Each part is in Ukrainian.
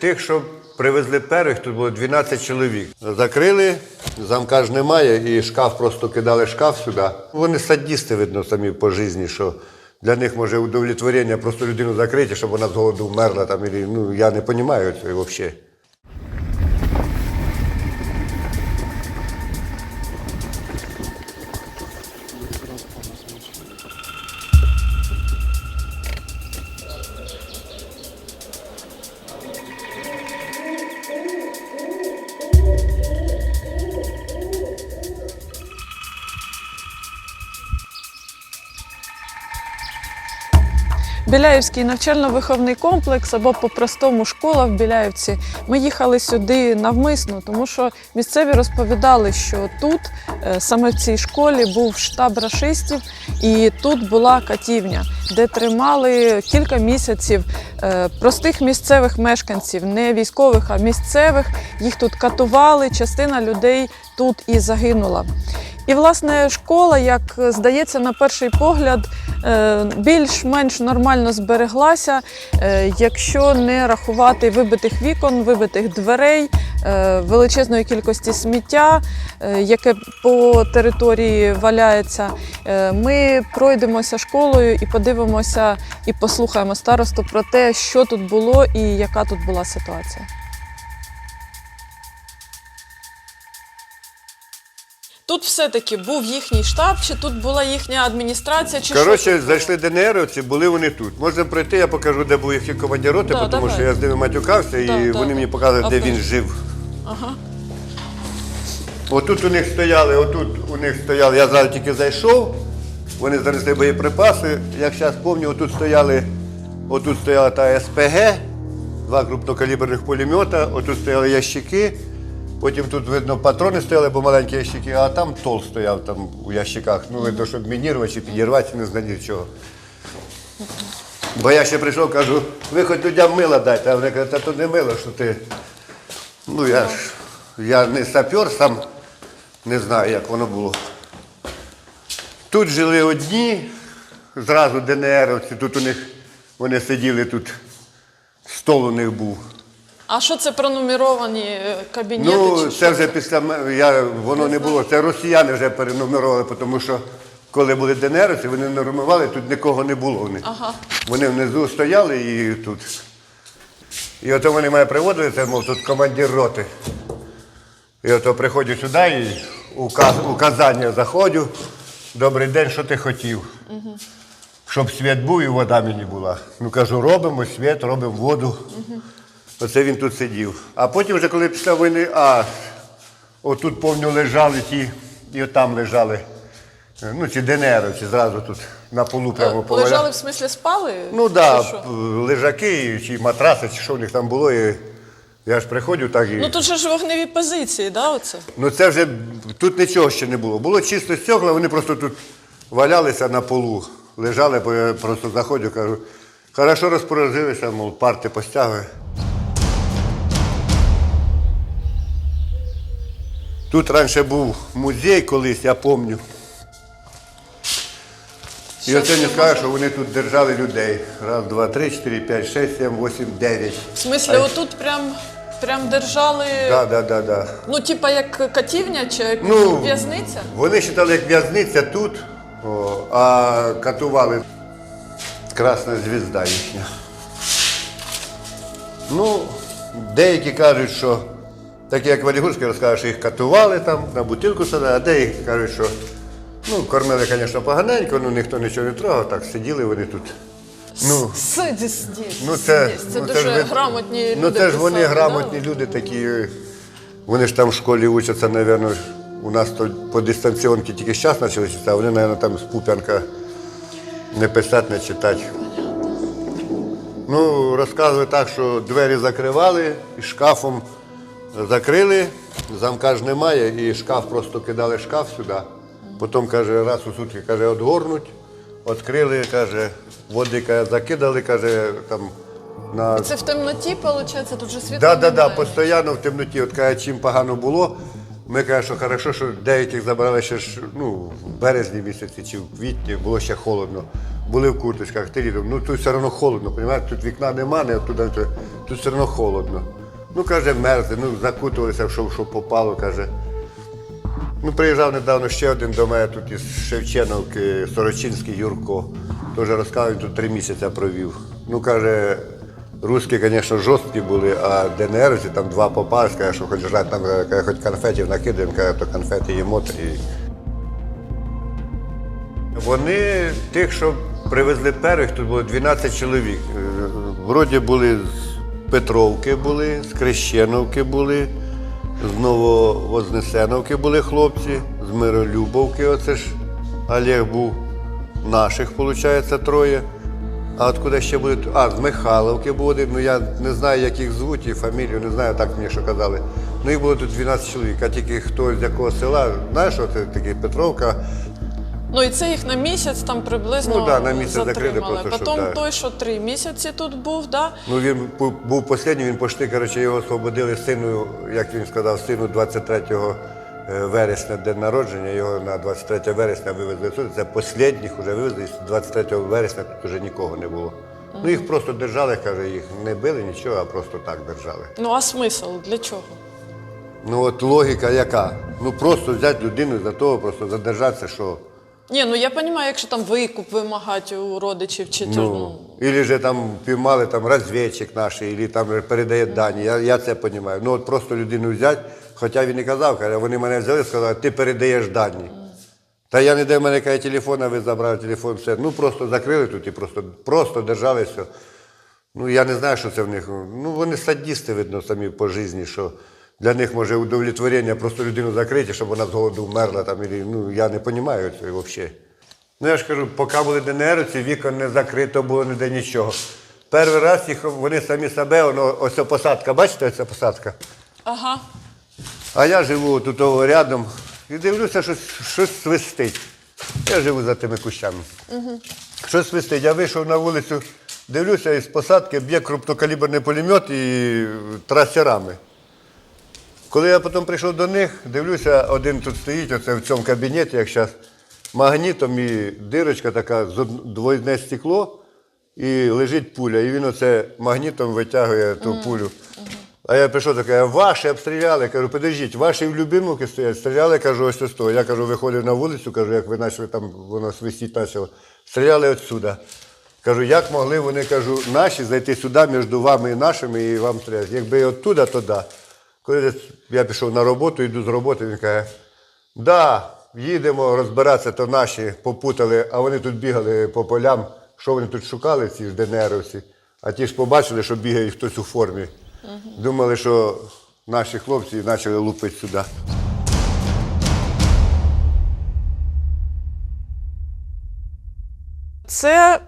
тих, що привезли перших, тут було 12 чоловік. Закрили, замка ж немає, і шкаф просто кидали шкаф сюди. Вони садісти, видно, самі по житті, що для них може удовлетворення просто людину закрити, щоб вона з голоду вмерла. Там, ну, я не розумію цього взагалі. Біляївський навчально-виховний комплекс або по-простому школа в Біляївці. Ми їхали сюди навмисно, тому що місцеві розповідали, що тут, е, саме в цій школі, був штаб рашистів, і тут була катівня, де тримали кілька місяців е, простих місцевих мешканців, не військових, а місцевих. Їх тут катували. Частина людей тут і загинула. І, власне, школа, як здається, на перший погляд, е, більш-менш нормально збереглася, е, якщо не рахувати вибитих вікон, вибитих дверей, е, величезної кількості сміття, е, яке по території валяється. Е, Ми пройдемося школою і подивимося і послухаємо старосту про те, що тут було і яка тут була ситуація. Тут все-таки був їхній штаб, чи тут була їхня адміністрація, чи Коротше, зайшли ДНРовці, були вони тут. Можна пройти, я покажу, де був їхні командіроти, Да, тому давай. що я з ними матюкався, і Да, да, вони да. мені показують, де він жив. Ага. Отут у них стояли, отут у них стояли, я зараз тільки зайшов, вони занесли боєприпаси. Як зараз пам'ятаю, отут стояли, отут стояла та СПГ, два крупнокаліберних пулемета, отут стояли ящики, потім тут, видно, патрони стояли, бо маленькі ящики, а там тол стояв там у ящиках. Ну, видно, щоб мінірувати чи підірвати, не знаю нічого. Бо я ще прийшов, кажу, ви хоч людям мила дайте, а вони кажуть, та то не мило, що ти. Ну я ж я не сапер, сам не знаю, як воно було. Тут жили одні, зразу ДНРовці, тут у них вони сиділи тут, стол у них був. А що це пронумеровані е, кабінети? Ну, чи це що вже після м- я, воно не було. Це росіяни вже перенумерували, тому що коли були ДНРовці, вони нумерували, тут нікого не було. Вони, Ага. вони внизу стояли і тут. І ото вони мене приводили, це, мов, тут командир роти. І ото приходжу сюди і указ, указання заходжу. Добрий день, що ти хотів? Щоб світ був і вода мені була. Ну кажу, робимо світ, робимо воду. Оце він тут сидів. А потім, вже коли після війни, а отут повню лежали ті, і отам лежали. е, Ну, ці ДНРовці зразу тут на полу прямо Е. Лежали в смислі спали? Ну так, да, лежаки чи матраси, чи що в них там було. І я ж приходжу так і. Ну тут же ж вогневі позиції, да, оце? Ну це вже тут нічого ще не було. Було чисто стекла, вони просто тут валялися на полу, лежали, бо я просто заходжу, кажу, хорошо розпорядилися, мов парти постягує. Тут раніше був музей колись, я пам'ятаю. І оце не скажу, що вони тут держали людей. Раз, два, три, чотири, п'ять, шесть, сім, вісім, дев'ять. В смислі, отут прям, прям держали, Так, так, так, так. ну, типа як катівня чи як Ну, в'язниця? Вони вважали, як в'язниця тут, о, а катували Красна звізда їхня. Ну, деякі кажуть, що такі як Валігурський розкаже, що їх катували там, на бутилку садили, а деякі кажуть, що ну, кормили, звісно, поганенько, ну ніхто нічого не трогав, так сиділи вони тут. Ну, Сиді здесь, Ну, це, це ну, дуже ж ви- грамотні люди. Ну це ж вони писали, грамотні да? люди такі. е, Вони ж там в школі учаться, мабуть, у нас то по дистанціонці тільки зараз почали читати, а вони, мабуть, там з Пуп'янка не писати, не читати. Ну, розказує так, що двері закривали, і шкафом закрили, замка ж немає, і шкаф просто кидали шкаф сюди. Потім, каже, раз у сутки каже, отгорнуть, відкрили, каже, води каже, закидали, каже, там на Це в темноті, виходить, тут же світло Да, да, да, постійно в темноті. От каже, чим погано було, Ми кажемо, що хорошо, що деяких забрали ще ж, ну, в березні місяці чи в квітні, було ще холодно. Були в курточках, ти літом. Ну тут все одно холодно, розумієте? Тут вікна нема, не тут, тут все одно холодно. Ну, каже, мерзне, ну закутувалися, що, що попало, каже. Ну, приїжджав недавно ще один до мене тут із Шевченовки, Сорочинський Юрко. Теж розказав, він тут три місяці провів. Ну, каже, русські, звісно, жорсткі були, а ДНРці там два попались, каже, що хоч жрати, там каже, хоч конфетів накидаємо, каже, то конфети їмо. І... Вони тих, що привезли перших, тут було 12 чоловік. Е, Вроді були Петровки були, з Крещеновки були, з Нововознесеновки були хлопці, з Миролюбовки, оце ж Олег був. Наших, виходить, троє. А от куди ще буде? А, з Михайловки один. Ну я не знаю, як їх звуть і фамілію, не знаю, так мені що казали. Ну їх було тут 12 чоловік, а тільки хто з якого села, знаєш, це такий Петровка, Ну і це їх на місяць там приблизно Ну, да, на місяць закрили просто, щоб, Потім да. той, що три місяці тут був, да? Ну він бу- був останній, він пошти, коротше, його освободили сину, як він сказав, сину 23 е, вересня день народження, його на 23 вересня вивезли в суд. Це останніх вже вивезли, і з 23 вересня тут вже нікого не було. Ну їх просто держали, каже, їх не били нічого, а просто так держали. Ну а смисл для чого? Ну от логіка яка? Ну просто взяти людину за того, просто задержатися, що Ні, ну я розумію, якщо там викуп вимагати у родичів чи Ну, или же там піймали там розвідчик наш, или там передає дані. Я, я це розумію. Ну от просто людину взяти, хоча він і казав, каже, вони мене взяли, сказали, ти передаєш дані. Та я не де в мене каже, телефон, а ви забрали телефон, все. Ну просто закрили тут і просто, просто держали все. Ну я не знаю, що це в них. Ну вони садісти, видно, самі по житті, що для них може удовлетворення просто людину закрити, щоб вона з голоду вмерла там. Ну я не розумію це взагалі. Ну я ж кажу, поки були ДНРівці, вікон не закрито було ніде нічого. Перший раз їх вони самі себе, воно, ось ця посадка, бачите, ця посадка? Ага. А я живу тут рядом і дивлюся, щось, щось свистить. Я живу за тими кущами. Угу. Щось свистить. Я вийшов на вулицю, дивлюся, із посадки б'є крупнокаліберний пулемет і трасерами. Коли я потім прийшов до них, дивлюся, один тут стоїть, оце в цьому кабінеті, як зараз, магнітом і дирочка така, двойне стекло, і лежить пуля. І він оце магнітом витягує ту пулю. А я прийшов такий, а ваші обстріляли. Кажу, подождіть, ваші в Любимовці стоять, стріляли, кажу, ось ось того. Я кажу, виходив на вулицю, кажу, як ви почали там, воно свистіть почало. Стріляли отсюда. Кажу, як могли вони, кажу, наші зайти сюди між вами і нашими і вам стріляти. Якби оттуда, то да. Коли я пішов на роботу, йду з роботи, він каже, да, їдемо розбиратися, то наші попутали, а вони тут бігали по полям. Що вони тут шукали, ці ж ДНРовці? А ті ж побачили, що бігає хтось у формі. Думали, що наші хлопці почали лупити сюди. Це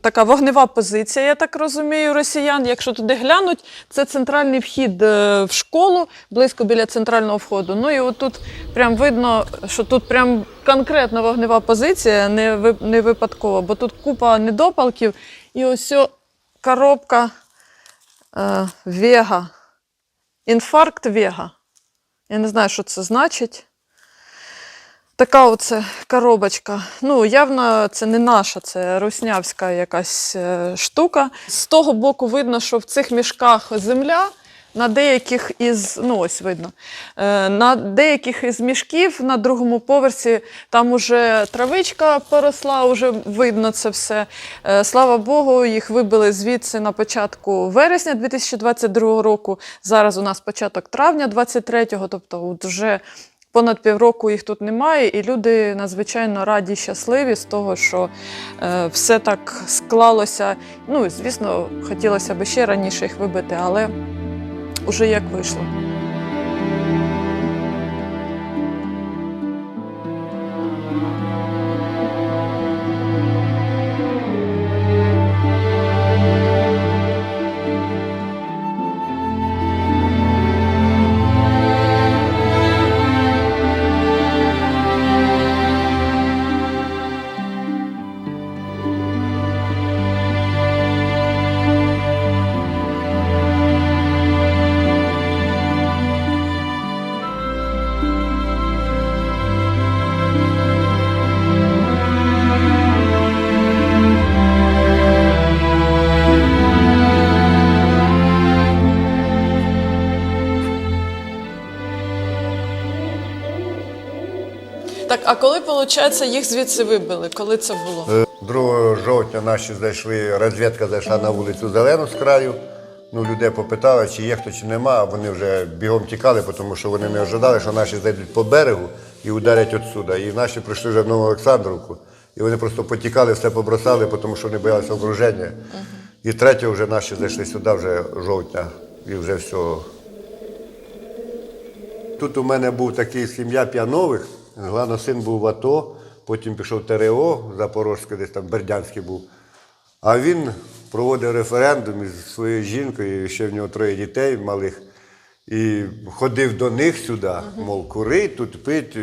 така вогнева позиція, я так розумію, росіян. Якщо туди глянуть, це центральний вхід е, в школу, близько біля центрального входу. Ну і отут прям видно, що тут прям конкретно вогнева позиція, не, не випадково, бо тут купа недопалків і ось коробка е, Вега. Інфаркт Вега. Я не знаю, що це значить. Така оце коробочка. Ну, явно це не наша, це руснявська якась е, штука. З того боку видно, що в цих мішках земля. На деяких із, ну ось видно, е, на деяких із мішків на другому поверсі там уже травичка поросла, вже видно це все. Е, Слава Богу, їх вибили звідси на початку вересня 2022 року. Зараз у нас початок травня 23-го, тобто вже Понад півроку їх тут немає, і люди надзвичайно раді, щасливі з того, що е, все так склалося. Ну, звісно, хотілося б ще раніше їх вибити, але вже як вийшло. Виходить, їх звідси вибили? Коли це було? 2 жовтня наші зайшли, розвідка зайшла на вулицю Зелену з краю. Ну, людей попитали, чи є хто, чи нема. а Вони вже бігом тікали, тому що вони не ожидали, що наші зайдуть по берегу і ударять отсюда. І наші прийшли вже в Нову Олександрівку. І вони просто потікали, все побросали, тому що вони боялися окруження. І третього вже наші зайшли сюди, вже жовтня, і вже все. Тут у мене був такий сім'я П'янових. Главно син був в АТО, потім пішов в ТРО, Запорозьке, десь там Бердянський був. А він проводив референдум із своєю жінкою, ще в нього троє дітей малих. І ходив до них сюди, мов курить, тут пить.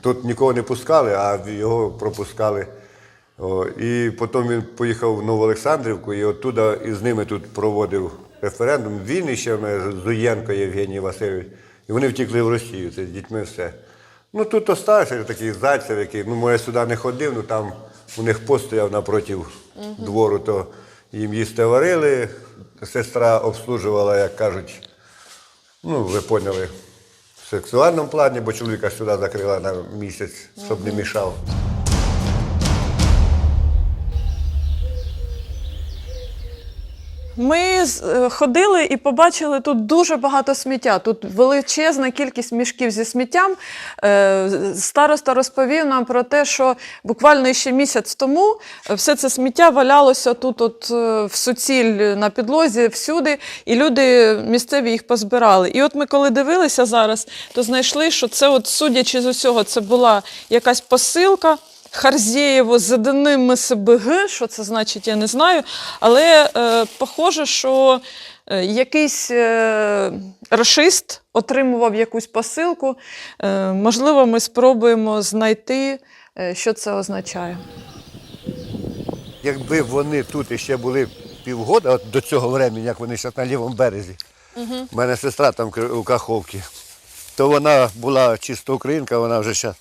Тут нікого не пускали, а його пропускали. О, і потім він поїхав в Новоолександрівку і оттуда із ними тут проводив референдум. Він і ще в мене Зуєнко Євгеній Васильович. І вони втекли в Росію, це з дітьми все. Ну тут остався такий зайцев, який, ну, моє сюди не ходив, ну там у них постояв стояв напроти двору, то їм їсти варили, сестра обслужувала, як кажуть, ну, ви поняли, в сексуальному плані, бо чоловіка сюди закрила на місяць, щоб не мішав. Ми е, ходили і побачили тут дуже багато сміття. Тут величезна кількість мішків зі сміттям. Е, Староста розповів нам про те, що буквально ще місяць тому е, все це сміття валялося тут, от в суціль на підлозі, всюди, і люди місцеві їх позбирали. І от ми коли дивилися зараз, то знайшли, що це, от, судячи з усього, це була якась посилка. Харзєєво з ДНИ МСБГ, що це значить, я не знаю. Але е, похоже, що е, якийсь е, рашист отримував якусь посилку. Е, можливо, ми спробуємо знайти, е, що це означає. Якби вони тут іще були півгода, от до цього времени, як вони зараз на лівому березі, у мене сестра там у Каховці, то вона була чисто українка, вона вже зараз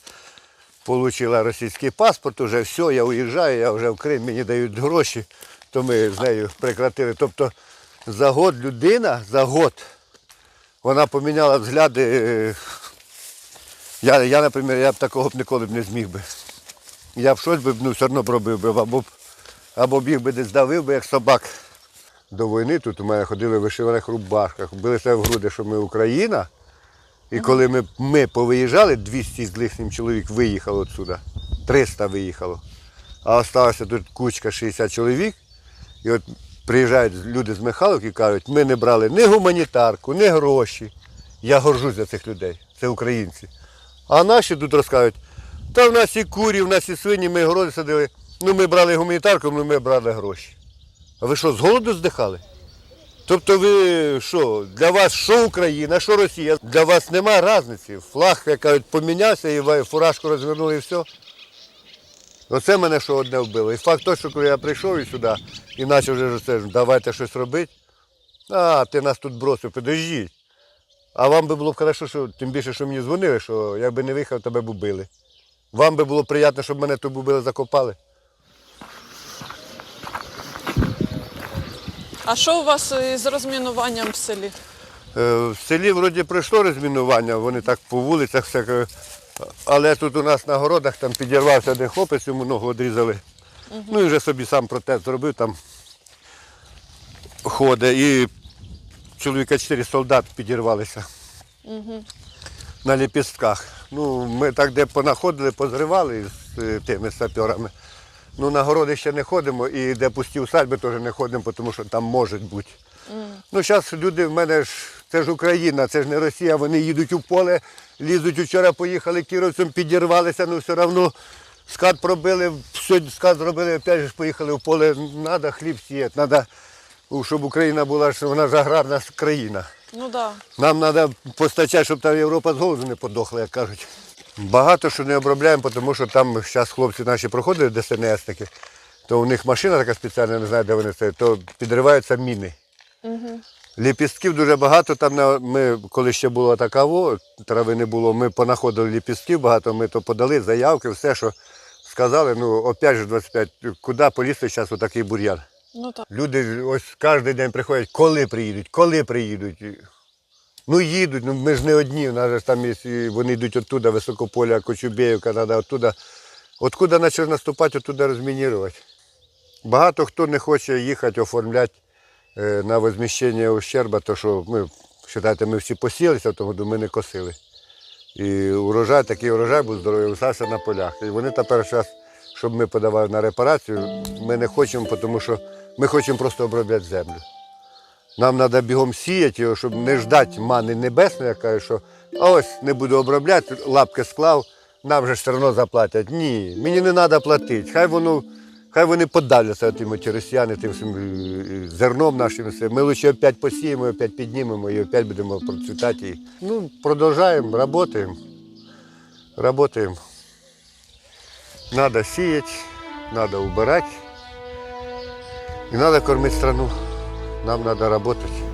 отримала російський паспорт, вже все, я уїжджаю, я вже в Крим, мені дають гроші, то ми з нею прекратили. Тобто за год людина, за год, вона поміняла взгляди. е, Я, я, наприклад, я б такого б ніколи б не зміг би. Я б щось би ну, все одно робив би, або, або біг би десь давив би, як собак. До війни тут у мене ходили в вишиваних рубашках, билися в груди, що ми Україна. І коли ми, ми повиїжджали, 200 з лишнім чоловік виїхало відсюди, 300 виїхало. А залишилося тут кучка 60 чоловік. І от приїжджають люди з Михайловки і кажуть, ми не брали ні гуманітарку, ні гроші. Я горжусь за цих людей, це українці. А наші тут розказують, та в нас і курі, в нас і свині, ми городи садили. Ну ми брали гуманітарку, ну ми брали гроші. А ви що, з голоду здихали? Тобто ви що, для вас що Україна, що Росія? Для вас нема різниці. Флаг, як кажуть, помінявся, і фуражку розвернули і все. Оце мене що одне вбило. І факт той, що коли я прийшов і сюди і почав вже це, давайте щось робити. А, ти нас тут бросив, подождіть. А вам би було б хорошо, що тим більше, що мені дзвонили, що якби не виїхав, тебе б убили. Вам би було приємно, щоб мене тут убили, закопали. А що у вас із розмінуванням в селі? Е, В селі вроді пройшло розмінування, вони так по вулицях, все, е, але тут у нас на городах там підірвався один хлопець, йому ногу відрізали. Ну і вже собі сам протез зробив, там ходить. І чоловіка чотири солдат підірвалися на ліпістках. Ну, ми так де понаходили, позривали з е, тими саперами. Ну, на городи ще не ходимо і де пусті усадьби теж не ходимо, тому що там може бути. Ну, зараз люди в мене ж, це ж Україна, це ж не Росія, вони їдуть у поле, лізуть, вчора поїхали кіровцем, підірвалися, ну все одно скат пробили, сьогодні скат зробили, опять же поїхали в поле. Треба хліб сіяти, треба, щоб Україна була, що вона ж аграрна країна. Ну. Да. Нам треба постачати, щоб там Європа з голоду не подохла, як кажуть. Багато що не обробляємо, тому що там зараз хлопці наші проходять ДСНСники, то у них машина така спеціальна, не знаю, де вони стоять, то підриваються міни. Ліпістків дуже багато. Там ми, коли ще було такаво, трави не було, ми понаходили ліпістків багато, ми то подали, заявки, все, що сказали, ну опять же 25, куди полізти зараз отакий бур'ян. Ну так. Люди ось кожен день приходять, коли приїдуть, коли приїдуть. Ну їдуть, ну ми ж не одні, у нас же там є, вони йдуть оттуда, Високополя, Кочубеївка, треба оттуда. Откуда почали наступати, оттуда розмінірувати. Багато хто не хоче їхати оформляти е, на возміщення ущерба, то що ми, вважайте, ми всі посілися, тому ми не косили. І урожай, такий урожай був здоровий, лишався на полях. І вони тепер зараз, щоб ми подавали на репарацію, ми не хочемо, тому що ми хочемо просто обробляти землю. Нам треба бігом сіяти його, щоб не ждати мани небесної, яка що «А ось не буду обробляти, лапки склав, нам же все одно заплатять. Ні, мені не треба платити. Хай воно, хай вони подавляться тим ті росіяни, тим всім е, зерном нашим. Ми лише опять посіємо, опять піднімемо і опять будемо процвітати. Ну, продовжуємо, працюємо. Работаем. Надо сеять, надо убирать. И надо кормить страну. Нам надо работать.